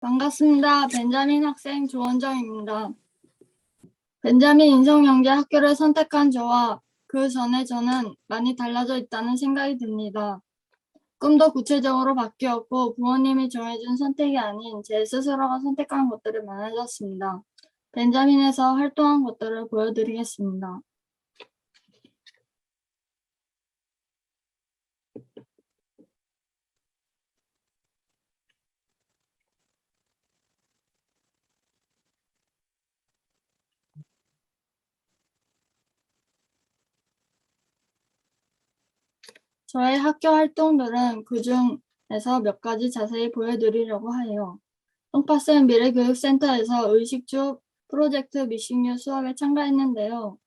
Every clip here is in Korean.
반갑습니다. 벤자민 학생 조원정입니다. 벤자민 인성영재 학교를 선택한 저와 그 전에 저는 많이 달라져 있다는 생각이 듭니다. 꿈도 구체적으로 바뀌었고 부모님이 정해준 선택이 아닌 제 스스로가 선택한 것들이 많아졌습니다. 벤자민에서 활동한 것들을 보여드리겠습니다. 저의 학교 활동들은 그 중에서 몇 가지 자세히 보여드리려고 해요. 똥파쌤 미래교육센터에서 의식주 프로젝트 미식류 수업에 참가했는데요.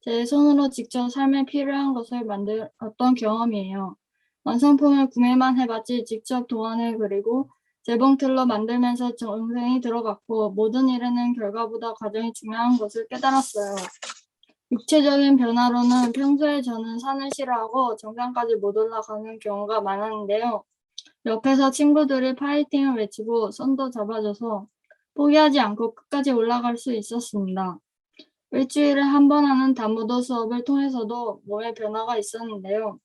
제 손으로 직접 삶에 필요한 것을 만들었던 경험이에요. 완성품을 구매만 해봤지 직접 도안을 그리고 재봉틀로 만들면서 정성이 들어갔고 모든 일에는 결과보다 과정이 중요한 것을 깨달았어요. 육체적인 변화로는 평소에 저는 산을 싫어하고 정상까지 못 올라가는 경우가 많았는데요. 옆에서 친구들이 파이팅을 외치고 손도 잡아줘서 포기하지 않고 끝까지 올라갈 수 있었습니다. 일주일에 한 번 하는 다무도 수업을 통해서도 몸에 변화가 있었는데요.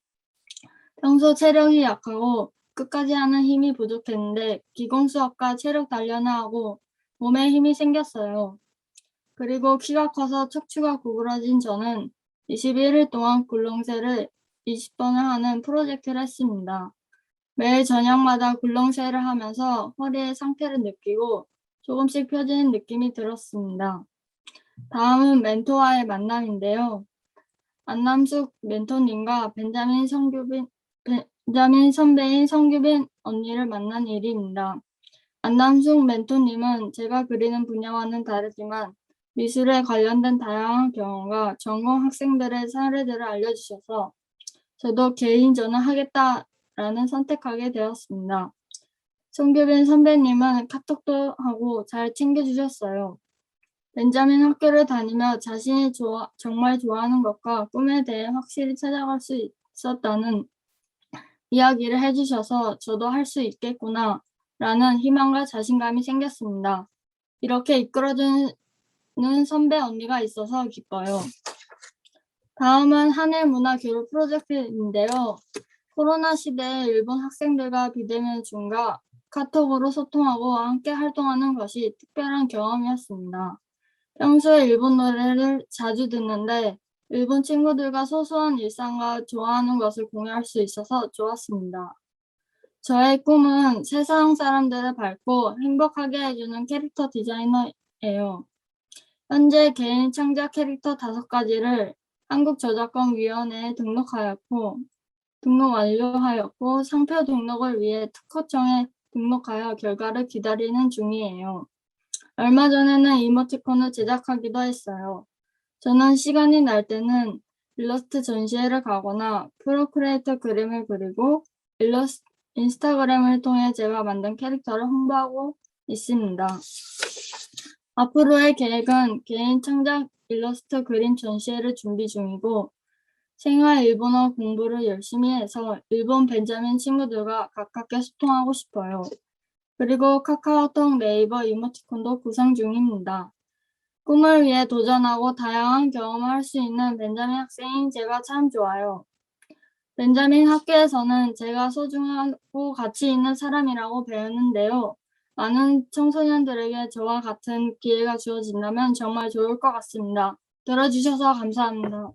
평소 체력이 약하고 끝까지 하는 힘이 부족했는데 기공 수업과 체력 단련을 하고 몸에 힘이 생겼어요. 그리고 키가 커서 척추가 구부러진 저는 21일 동안 굴렁쇠를 20번을 하는 프로젝트를 했습니다. 매일 저녁마다 굴렁쇠를 하면서 허리의 상태를 느끼고 조금씩 펴지는 느낌이 들었습니다. 다음은 멘토와의 만남인데요. 안남숙 멘토님과 벤자민 성규빈, 벤자민 선배인 성규빈 언니를 만난 일입니다. 안남숙 멘토님은 제가 그리는 분야와는 다르지만 미술에 관련된 다양한 경험과 전공 학생들의 사례들을 알려주셔서 저도 개인전을 하겠다라는 선택하게 되었습니다. 송규빈 선배님은 카톡도 하고 잘 챙겨주셨어요. 벤자민 학교를 다니며 자신이 좋아, 정말 좋아하는 것과 꿈에 대해 확실히 찾아갈 수 있었다는 이야기를 해주셔서 저도 할 수 있겠구나 라는 희망과 자신감이 생겼습니다. 이렇게 이끌어주 는 선배 언니가 있어서 기뻐요. 다음은 한일 문화 교류 프로젝트인데요. 코로나 시대에 일본 학생들과 비대면 중과 카톡으로 소통하고 함께 활동하는 것이 특별한 경험이었습니다. 평소에 일본 노래를 자주 듣는데 일본 친구들과 소소한 일상과 좋아하는 것을 공유할 수 있어서 좋았습니다. 저의 꿈은 세상 사람들을 밝고 행복하게 해주는 캐릭터 디자이너예요. 현재 개인 창작 캐릭터 다섯 가지를 한국저작권위원회에 등록하였고 등록 완료하였고 상표 등록을 위해 특허청에 등록하여 결과를 기다리는 중이에요. 얼마 전에는 이모티콘을 제작하기도 했어요. 저는 시간이 날 때는 일러스트 전시회를 가거나 프로크리에이터 그림을 그리고 일러스, 인스타그램을 통해 제가 만든 캐릭터를 홍보하고 있습니다. 앞으로의 계획은 개인 창작 일러스트 그림 전시회를 준비 중이고 생활 일본어 공부를 열심히 해서 일본 벤자민 친구들과 가깝게 소통하고 싶어요. 그리고 카카오톡 네이버 이모티콘도 구상 중입니다. 꿈을 위해 도전하고 다양한 경험을 할 수 있는 벤자민 학생인 제가 참 좋아요. 벤자민 학교에서는 제가 소중하고 가치 있는 사람이라고 배우는데요. 많은 청소년들에게 저와 같은 기회가 주어진다면 정말 좋을 것 같습니다. 들어주셔서 감사합니다.